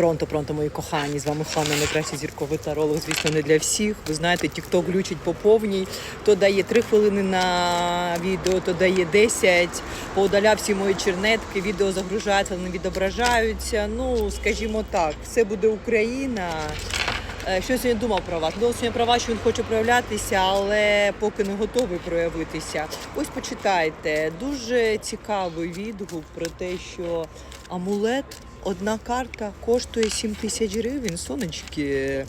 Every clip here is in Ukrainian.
Пронто, пронто, мої кохані. З вами Ханна, найкращий зірковий таролог. Звісно, не для всіх. Ви знаєте, TikTok глючить по повній. То дає 3 хвилини на відео, то дає 10. Поудаляв всі мої чернетки, відео загружаються, не відображаються. Ну, скажімо так, все буде Україна. Е, Що я сьогодні думав про вас? Думав сьогодні про вас, що він хоче проявлятися, але поки не готовий проявитися. Ось почитайте. Дуже цікавий відгук про те, що амулет. Одна карта коштує 7 тисяч гривень, сонечки.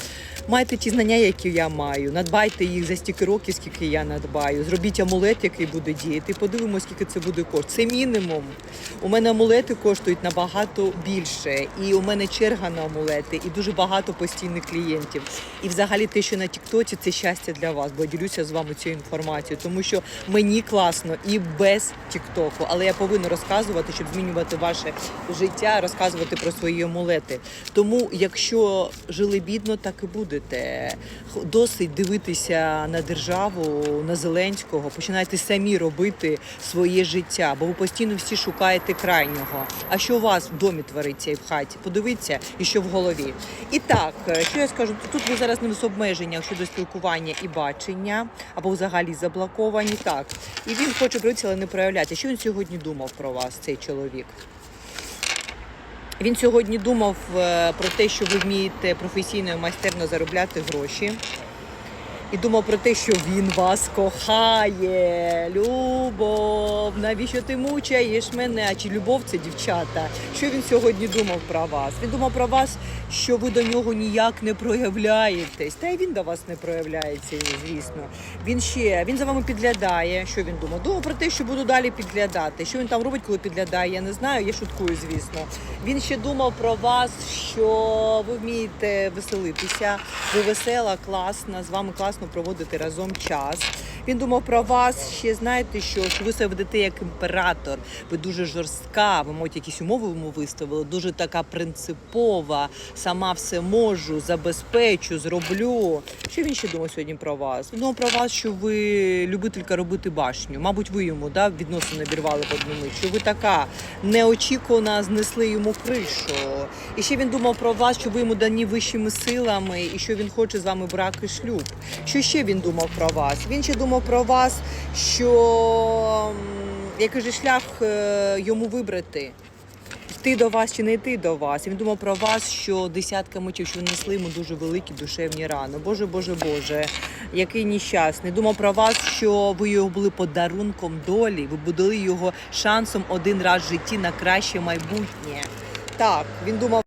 Майте ті знання, які я маю. Надбайте їх за стільки років, скільки я надбаю. Зробіть амулет, який буде діяти. Подивимось, скільки це буде коштувати. Це мінімум. У мене амулети коштують набагато більше. І у мене черга на амулети, і дуже багато постійних клієнтів. І взагалі те, що на Тіктоці, це щастя для вас, бо я ділюся з вами цією інформацією, тому що мені класно і без Тіктоку, але я повинна розказувати, щоб змінювати ваше життя, розказувати про свої амулети. Тому, якщо жили бідно, так і будете. Досить дивитися на державу, на Зеленського. Починайте самі робити своє життя, бо ви постійно всі шукаєте крайнього. А що у вас в домі твориться і в хаті? Подивіться, і що в голові. І так, е, що я скажу? Тут ви зараз не в обмеженнях щодо спілкування і бачення, або взагалі заблоковані. Так, і він хоче проявитися, але не проявляти. Що він сьогодні думав про вас, цей чоловік? Він сьогодні думав е, про те, що ви вмієте професійно і майстерно заробляти гроші. І думав про те, що він вас кохає. Любов, навіщо ти мучаєш мене? А чи любов це дівчата? Що він сьогодні думав про вас? Він думав про вас, що ви до нього ніяк не проявляєтесь. Та й він до вас не проявляється, звісно. Він ще він за вами підглядає. Що він думав? Думав про те, що буду далі підглядати. Що він там робить, коли підглядає? Я не знаю. Я шуткую, звісно. Він ще думав про вас, що ви вмієте веселитися. Ви весела, класна, з вами класно проводити разом час. Він думав про вас ще знаєте, що, ви себе ведете як імператор. Ви дуже жорстка. Ви мабуть, якісь умови йому виставили. Дуже така принципова. Сама все можу, забезпечу, зроблю. Що він ще думав сьогодні про вас? Він думав про вас, що ви любителька робити башню. Мабуть, ви йому да, відносини обірвали в одну мить. Що ви така неочікувана, знесли йому кришу. І ще він думав про вас, що ви йому дані вищими силами, і що він хоче з вами брак і шлюб. Що ще він думав про вас? Він ще думав про вас, що який же шлях е, йому вибрати. Йти до вас чи не йти до вас. Він думав про вас, що десятка мечів, що ви несли йому дуже великі душевні рани. Боже, Боже, Боже, який нещасний. Думав про вас, що ви його були подарунком долі. Ви будили його шансом один раз в житті на краще майбутнє. Так, він думав.